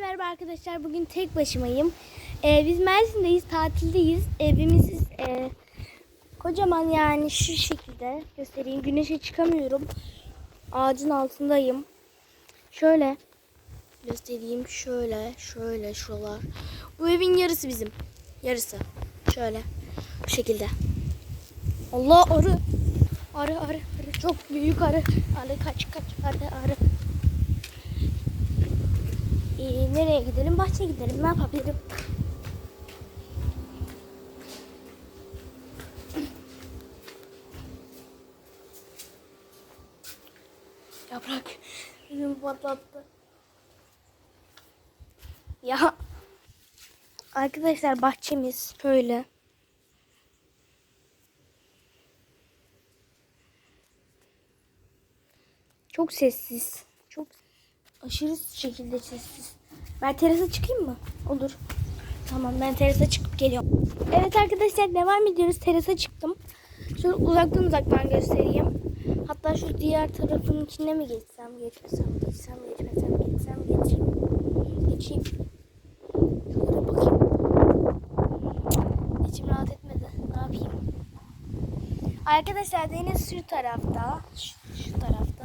Merhaba arkadaşlar. Bugün tek başımayım. Ee, biz Mersin'deyiz, tatildeyiz. Evimiz e, kocaman yani şu şekilde göstereyim. Güneşe çıkamıyorum. Ağacın altındayım. Şöyle göstereyim. Şöyle, şöyle şuralar. Bu evin yarısı bizim. Yarısı. Şöyle. Bu şekilde. Allah arı. Arı arı arı. Çok büyük arı. Arı kaç kaç arı arı. Ee, nereye gidelim? Bahçeye gidelim. Ne yapabilirim? Yaprak. Yüzümü patlattı. Ya. Arkadaşlar bahçemiz böyle. Çok sessiz. Aşırı şekilde sessiz. Ben terasa çıkayım mı? Olur. Tamam ben terasa çıkıp geliyorum. Evet arkadaşlar devam ediyoruz. Terasa çıktım. Şöyle uzaktan uzaktan göstereyim. Hatta şu diğer tarafın içine mi geçsem, geçmesem, geçsem, geçmesem, geçsem, geçeyim. Geçeyim. Şöyle bakayım. İçim rahat etmedi. Ne yapayım? Arkadaşlar deniz şu tarafta. Şu, şu tarafta.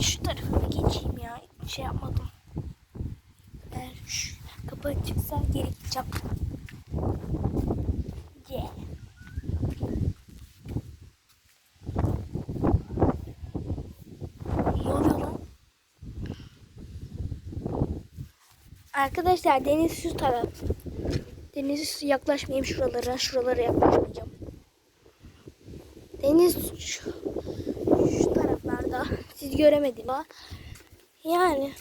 Şu tarafa geçeyim ya. Şey yapmadım. Eğer şu kapı açıksa geri gideceğim. Yeah. Arkadaşlar deniz şu taraf. Deniz yaklaşmayayım şuralara. Şuralara yaklaşmayacağım. Deniz şu, şu taraflarda. Siz göremediniz. Yani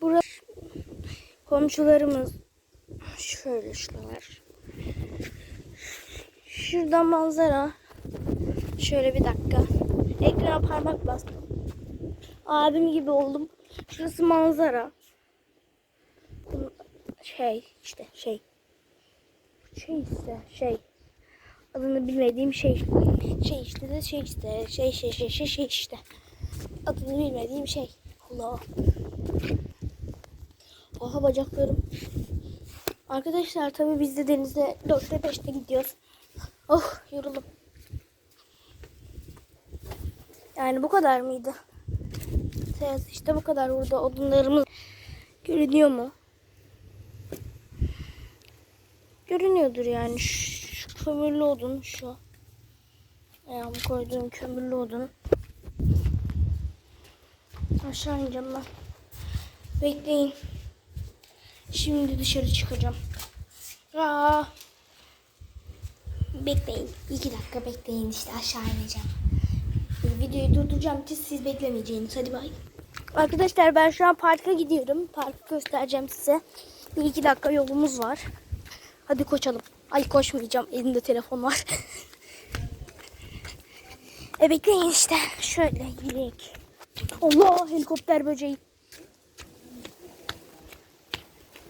burası komşularımız şöyle şuralar. Şurada manzara. Şöyle bir dakika. Ekrana parmak bastım. Abim gibi oldum. Şurası manzara. Şey işte şey. Şey işte şey. Adını bilmediğim şey. Şey işte de şey işte. Şey şey şey şey şey işte. Adını bilmediğim şey. Allah. Oha bacaklarım. Arkadaşlar tabii biz de denize 4'te 5'te gidiyoruz. Oh yoruldum. Yani bu kadar mıydı? Evet işte bu kadar burada odunlarımız görünüyor mu? Görünüyordur yani şu, şu kömürlü odun şu. Ayağımı koyduğum kömürlü odun. Aşağı ineceğim ben. Bekleyin. Şimdi dışarı çıkacağım. Aa. Bekleyin. iki dakika bekleyin işte aşağı ineceğim. Videoyu durduracağım ki siz beklemeyeceğiniz. Hadi bay. Arkadaşlar ben şu an parka gidiyorum. Parkı göstereceğim size. Bir iki dakika yolumuz var. Hadi koşalım. Ay koşmayacağım. Elimde telefon var. e bekleyin işte. Şöyle gidelim. Allah helikopter böceği.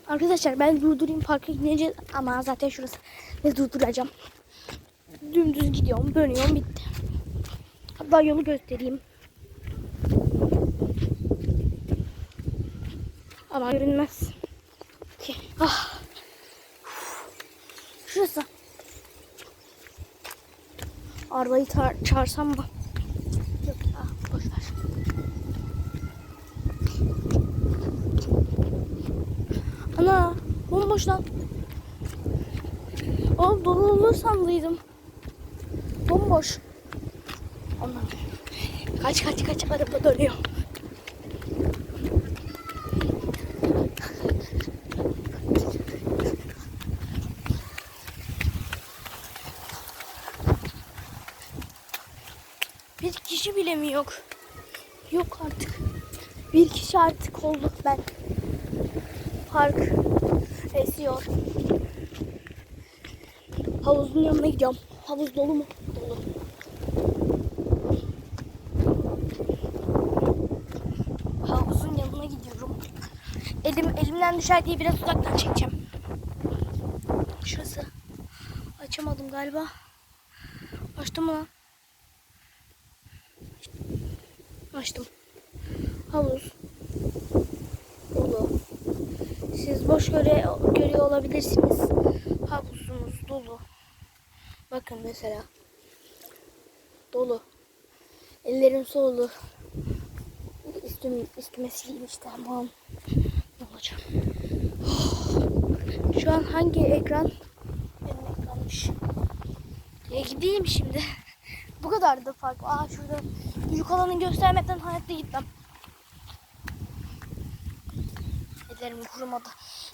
Arkadaşlar ben durdurayım parka gidince ama zaten şurası ve durduracağım. Dümdüz gidiyorum, dönüyorum, bitti. Hatta yolu göstereyim. Ama görünmez. Ki. Ah. Şurası. Arabayı çağırsam mı? Yok ya, boş ver. Ana bomboş lan. Oğlum dolu olur sandıydım. Bomboş. Ondan. Kaç kaç kaç araba dönüyor. Bir kişi bile mi yok? Yok artık. Bir kişi artık olduk ben. Park esiyor. Havuzun yanına gidiyorum. Havuz dolu mu? Dolu. Havuzun yanına gidiyorum. Elim elimden düşer diye biraz uzaktan çekeceğim. Şurası. Açamadım galiba. Açtım mı? Açtım. Havuz. Boş göre, görüyor olabilirsiniz. Havuzumuz dolu. Bakın mesela. Dolu. Ellerim soğulu. Üstüm, üstüme sileyim işte aman. Ne olacak? Şu an hangi ekran? Benim ekranmış. E gideyim şimdi. Bu kadar da fark. Aa şurada büyük alanı göstermekten hayatta gitmem. Ellerim kurumadı.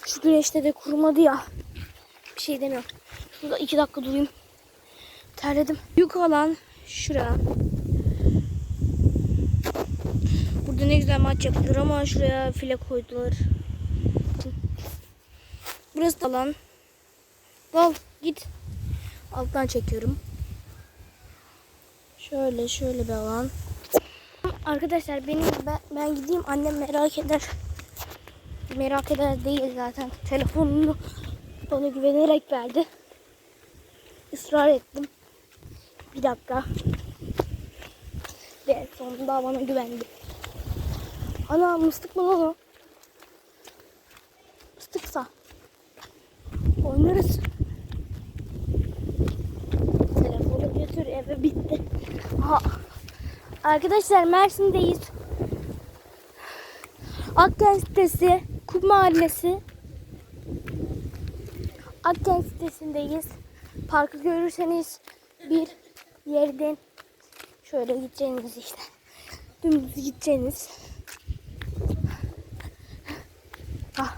Şu güneşte de kurumadı ya. Bir şey demiyorum. Şurada iki dakika durayım. Terledim. Büyük alan şura. Burada ne güzel maç yapılır ama şuraya file koydular. Burası da alan. Dal git. Alttan çekiyorum. Şöyle şöyle bir alan. Arkadaşlar benim ben, ben gideyim annem merak eder. Merak eder değil zaten. Telefonunu bana güvenerek verdi. Israr ettim. Bir dakika. Ve sonunda bana güvendi. Ana mıstık mı lan o? Mıstıksa. Oynarız. Telefonu götür eve bitti. Aha. Arkadaşlar Mersin'deyiz. Akkent sitesi, Kum Mahallesi. Akkent sitesindeyiz. Parkı görürseniz bir yerden şöyle gideceğiniz işte. Dümdüz gideceğiniz. Ah.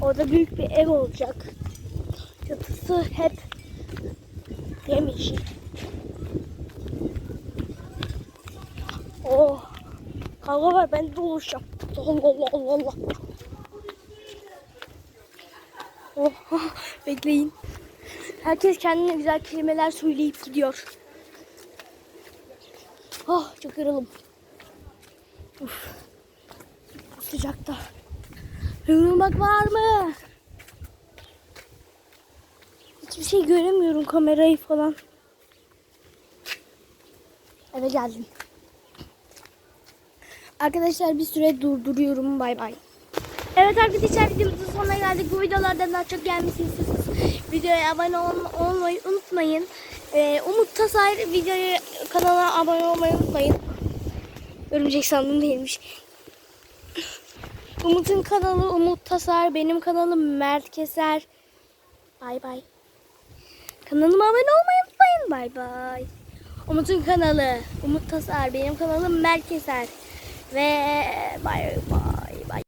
Orada büyük bir ev olacak. Çatısı hep yemyeşil. Oh. Kavga ben de oluşacağım. Allah Allah Allah Allah. Oh, bekleyin. Herkes kendine güzel kelimeler söyleyip gidiyor. Oh çok yoruldum. Uf. Sıcakta. Yorulmak var mı? Hiçbir şey göremiyorum kamerayı falan. Eve geldim. Arkadaşlar bir süre durduruyorum. Bay bay. Evet arkadaşlar videomuzun sonuna geldik. Bu videolardan daha çok gelmesini istiyorsanız videoya abone ol- olmayı unutmayın. Ee, Umut Tasar videoya kanala abone olmayı unutmayın. Örümcek sandım değilmiş. Umut'un kanalı Umut Tasar, benim kanalım Mert Keser. Bay bay. Kanalıma abone olmayı unutmayın. Bay bay. Umut'un kanalı Umut Tasar, benim kanalım Mert Keser. Ve bay bay.